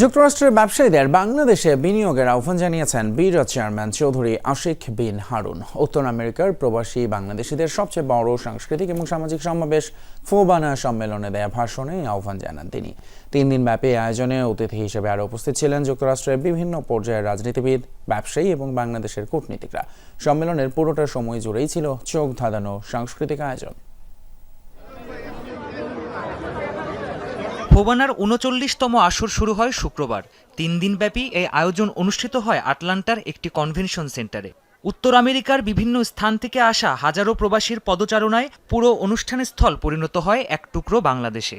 যুক্তরাষ্ট্রের ব্যবসায়ীদের বাংলাদেশে বিনিয়োগের আহ্বান জানিয়েছেন বিরা চেয়ারম্যান চৌধুরী আশিক বিন হারুন। উত্তর আমেরিকার প্রবাসী বাংলাদেশিদের সবচেয়ে বড় সাংস্কৃতিক এবং সামাজিক সমাবেশ ফোবানা সম্মেলনে দেয়া ভাষণে আহ্বান জানান তিনি। তিন দিন ব্যাপী আয়োজনে অতিথি হিসেবে আরও উপস্থিত ছিলেন যুক্তরাষ্ট্রের বিভিন্ন পর্যায়ের রাজনীতিবিদ, ব্যবসায়ী এবং বাংলাদেশের কূটনীতিকরা। সম্মেলনের পুরোটা সময় জুড়েই ছিল চোখ ধাঁধানো সাংস্কৃতিক আয়োজন। ফোবানার উনচল্লিশতম আসর শুরু হয় শুক্রবার। তিন দিনব্যাপী এই আয়োজন অনুষ্ঠিত হয় আটলান্টার একটি কনভেনশন সেন্টারে। উত্তর আমেরিকার বিভিন্ন স্থান থেকে আসা হাজারো প্রবাসীর পদচারণায় পুরো অনুষ্ঠান স্থল পরিণত হয় এক টুকরো বাংলাদেশে।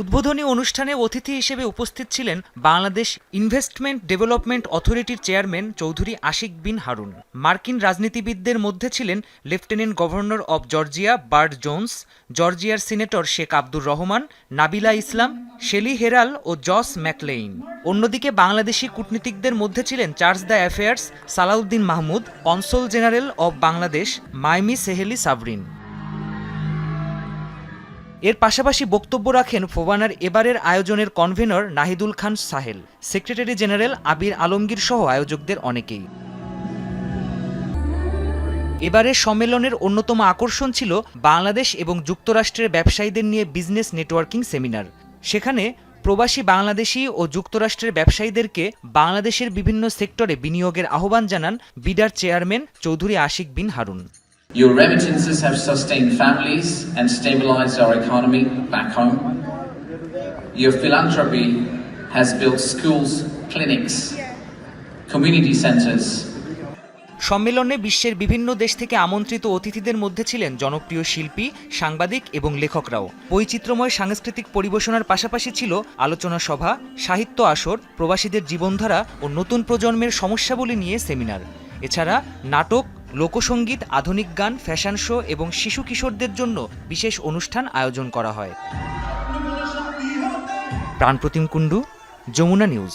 উদ্বোধনী অনুষ্ঠানে অতিথি হিসেবে উপস্থিত ছিলেন বাংলাদেশ ইনভেস্টমেন্ট ডেভেলপমেন্ট অথরিটির চেয়ারম্যান চৌধুরী আশিক বিন হারুন। মার্কিন রাজনীতিবিদদের মধ্যে ছিলেন lieutenant governor of Georgia Burt Jones, জর্জিয়ার senator Sheikh Abdur Rahman, Nabila Islam, Shelly Herrell O Josh McClain. অন্যদিকে বাংলাদেশি কূটনীতিকদের মধ্যে ছিলেন chargé d'affaires, Salahuddin Mahmud, consul general of Bangladesh Miami Seheli Sabrin. এর পাশাপাশি বক্তব্য রাখেন ফোবানার এবারের আয়োজনের convenor Nahidul Khan Sahel. Secretary general Abir Alamgir সহ আয়োজকদের অনেকেই। এবারের সম্মেলনের অন্যতম আকর্ষণ ছিল বাংলাদেশ এবং যুক্তরাষ্ট্রের ব্যবসায়ীদের নিয়ে বিজনেস নেটওয়ার্কিং সেমিনার। সেখানে প্রবাসী বাংলাদেশি ও যুক্তরাষ্ট্রের ব্যবসায়ীদেরকে বাংলাদেশের বিভিন্ন সেক্টরে বিনিয়োগের আহ্বান জানান বিডার chairman Chowdhury Ashik Bin Harun. Your remittances have sustained families and stabilized our economy back home. Your philanthropy has built schools, clinics, community centres, সম্মেলনে বিশ্বের বিভিন্ন দেশ থেকে আমন্ত্রিত অতিথিদের মধ্যে ছিলেন জনপ্রিয় শিল্পী সাংবাদিক এবং লেখকরাও। বৈচিত্র্যময় সাংস্কৃতিক পরিবেশনার পাশাপাশি ছিল আলোচনা সভা সাহিত্য আসর প্রবাসীদের জীবনধারা ও নতুন প্রজন্মের সমস্যাবলী নিয়ে সেমিনার। এছাড়া নাটক লোকসঙ্গীত আধুনিক গান, ফ্যাশন শো এবং শিশু কিশোরদের জন্য বিশেষ অনুষ্ঠান আয়োজন করা হয়। প্রাণপ্রতিম কুণ্ডু, যমুনা নিউজ।